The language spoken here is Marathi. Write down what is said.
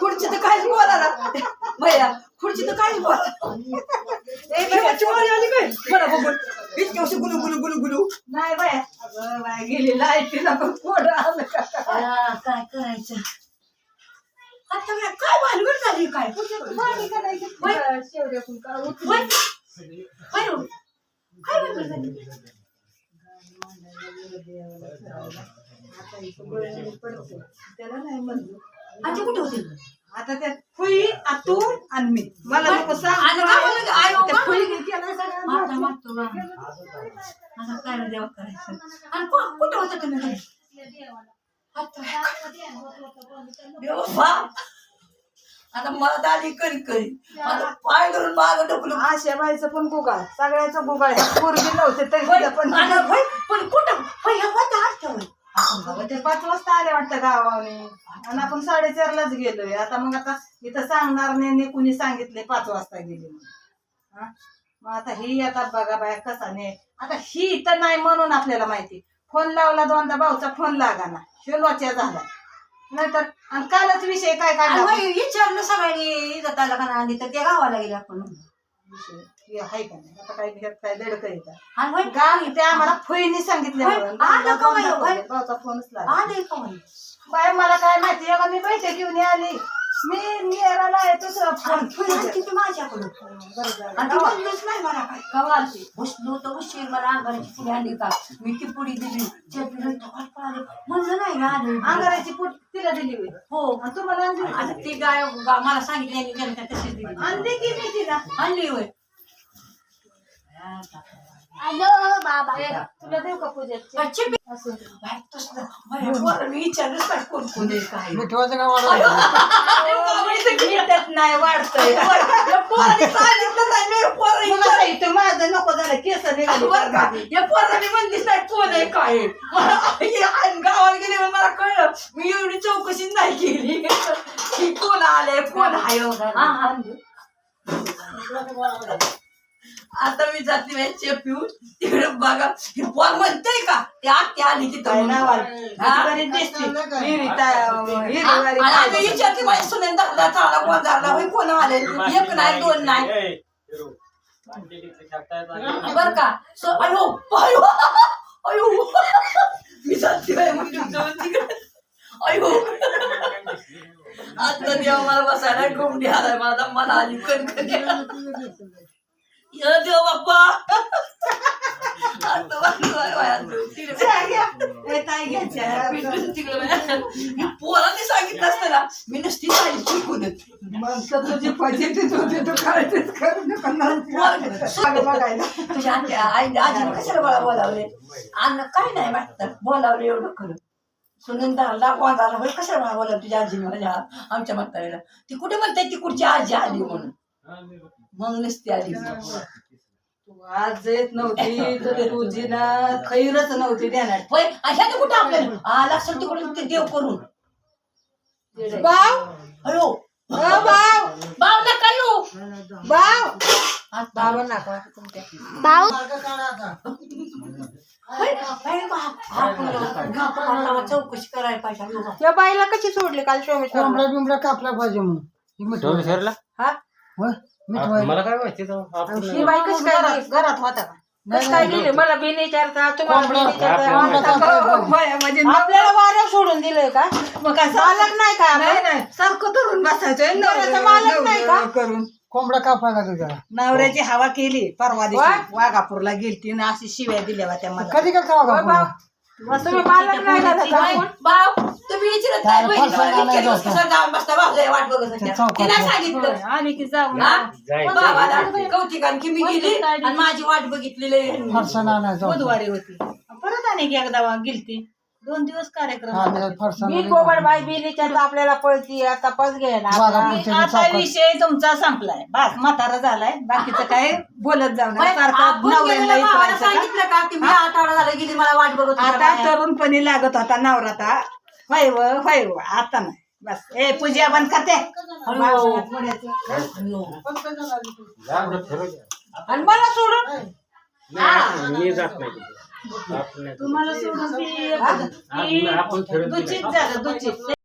खुर्ची तर काहीच बोला भैया खुर्ची तर काहीच बोला ए काय बघून इतके वर्ष गुलू गुलू गुलू गुलू नाही बाया अगं बाया गेली लाईटीला पण आलं काय करायचं आता काय काय भानगड झाली काय भांडी काय आता इथं बळणी पडते. त्याला नाही म्हणलो आजी कुठे होती? आता त्या फुई आतून आणि मी मला नको सांग. आणि काय बोललं की, आई, त्या काय फुईने केलं सगळं माता मागतो बा. आता काय रे देवा करायचं? आणि कु- कुठे होता तुम्ही घरी? देवा. आता करी करी. आता पाय धरून माग ढकलून आशा बाईचं पण गुगाळ. सगळ्याचं गुगाळ आहे. पूर्वी नव्हते तरी पण ते पाच वाजता आले वाटतं गावाने आणि आपण साडेचारलाच गेलोय. आता मग आता इथं सांगणार नाही कुणी सांगितले पाच वाजता गेले म्हणून. हा? मग आता ही आता बघा बाया कसा ने आता ही इथं नाही म्हणून आपल्याला माहिती. फोन लावला दोनदा भाऊचा फोन लागा ना शिलोच्या झाला. नाहीतर आणि कालच विषय काय आणि होय, विचारलं सगळ्यांनी. आलं का नाही आली तर ते गावाला गेले आपण. विषय. हे आहे का नाही? आता काय ह्यात काय दडक येतात आणि होय, गाव ते आम्हाला फुईनी सांगितलं होय, म्हणून. आलं का बाई, दोनदा होय? भाऊचा फोनच लागला. आले का? बाय मला काय माहिती? आहे का मी बैठक घेऊन आली. मी आहे दुसरा फोन आणि माझ्याकडं बरं. आणि ती म्हणलीच नाही मला काय कवा आलती? बसलो तर उशीर मला अंगाराची आणली का? मी ती पुडी दिली. चटणी म्हणलं नाही ना आले. अंगाराची पूट तिला दिली हो. आणि तुम्हाला आणली ती गाय गा- मला सांगितली आणि तशीच दिली. आणली की मी तिला? आणली होय. तुला देऊ का मिठवाचं का नाही वाढतंय. माझं नको झालं केस निघाली बरं का? या पोराने म्हणलीच नाही कोण आहे काय आहे. मला हे आणि गावाला गेले मला कळलं. मी एवढी चौकशी नाही केली. की कोण आले कोण आहे. आता मी जाते वेळचे पिऊन. तिकडे बघा हे पोर म्हणते का? ते आत्या आली आता विचारते माझी सुनेन धरला चाला कोण होय कोण आले? एक नाही दोन नाही. बर का. सो अयो अयो. अयो. मी जाते बाई तिकडे अयो. आता देवा मला बसायला कोंबडी आलाय मला मला आली कणकण. ये देव बाप्पा पोरांनी सांगितलं असतं ना मी नसती जाईल शिकूनच तुझी फजितीच होती, तू बघायला. तुझ्या आईने आजीने कशाला मला बोलावले अन्न काय नाही वाटतं बोलावले एवढं खरं होय कशाला मला बोलावलं तुझ्या आजीने माझ्या आमच्या म्हातारीला ती कुठे म्हणते ती कुठची आजी आली म्हणून मग नसती आली. तू आज येत नव्हती तर तुझी ना खैरच नव्हती देणार. होय ह्या कुठं आपल्याला? आला असेल तिकडून ते देव करून. बाव अयो अ, बाव बाव नका येऊ. बाव आता बाबा नाका तुमच्या. होय, होय, बा- आपण घापाला चौकशी करायला पाहिजे. या बाईला कशी सोडली काल सोमेश्वर बिंबडा कापला पाहिजे म्हणून. हा? होय, मिठवा- मला काय माहिती तो आपण ही बाई कशी काय गेली? घरात होता का? कसं काय गेली? मला बी विचारता तुम्हाला बी कोंबडा- विचारता. कोंबडा कापायला हो, पाहिजे. आपल्याला वाऱ्या सोडून दिलंय का? मग काय मालक नाही का नाही नाही. सारखं धरून बसायचंय नवऱ्याचा मालक नाही का? करून. कोंबडा कापायला लागेल त्याला नवऱ्याची हवा केली परवा दिवशी वाघापूरला गेलती ना अशी शिव्या दिल्या होत्या मला. कधी खावा का मग तुम्ही मालक नाही का त्याचा? तुम्ही विचारत नाही, काय बहिणी, फरसाण मला आणायचं विचारलं, होतं. कसं जाऊन बसता, बाबल्या वाट बघत होत्या. चौकात तिला जाऊ. सांगितलं आली की जाऊन हा? जायचं. बाबाला कौतिकान की मी गेली आणि माझी वाट बघितलेली आहे. फरसाण आणायचं होतं. बुधवारी होती परत आणि एकदा गेलती दोन दिवस कार्यक्रम हा, होता. ते फरसाण मी. कोबड बाई बिलीच्या आपल्याला पळती आता पस घ्यायला वाघापूरच्या आता चौकात. विषय तुमचा संपलाय बस म्हातारा झालाय बाकीचं काय बोलत जाऊ होय, नका सारखं नवऱ्याला भावाला का? सांगितलं का की मी आठ आठवडा झाला गेली मला वाट बघत होत्या आता बाया. तरुणपणी लागत होता नवराता होय व होय व आता नाही. बस. ए पूजा बंद करते. जा बरं, फिरू द्या. आणि मला सोडून. नाही, मी जात नाही तिथे. तुम्हाला सोडून ती आपण खेळत दूषित झालं दूषित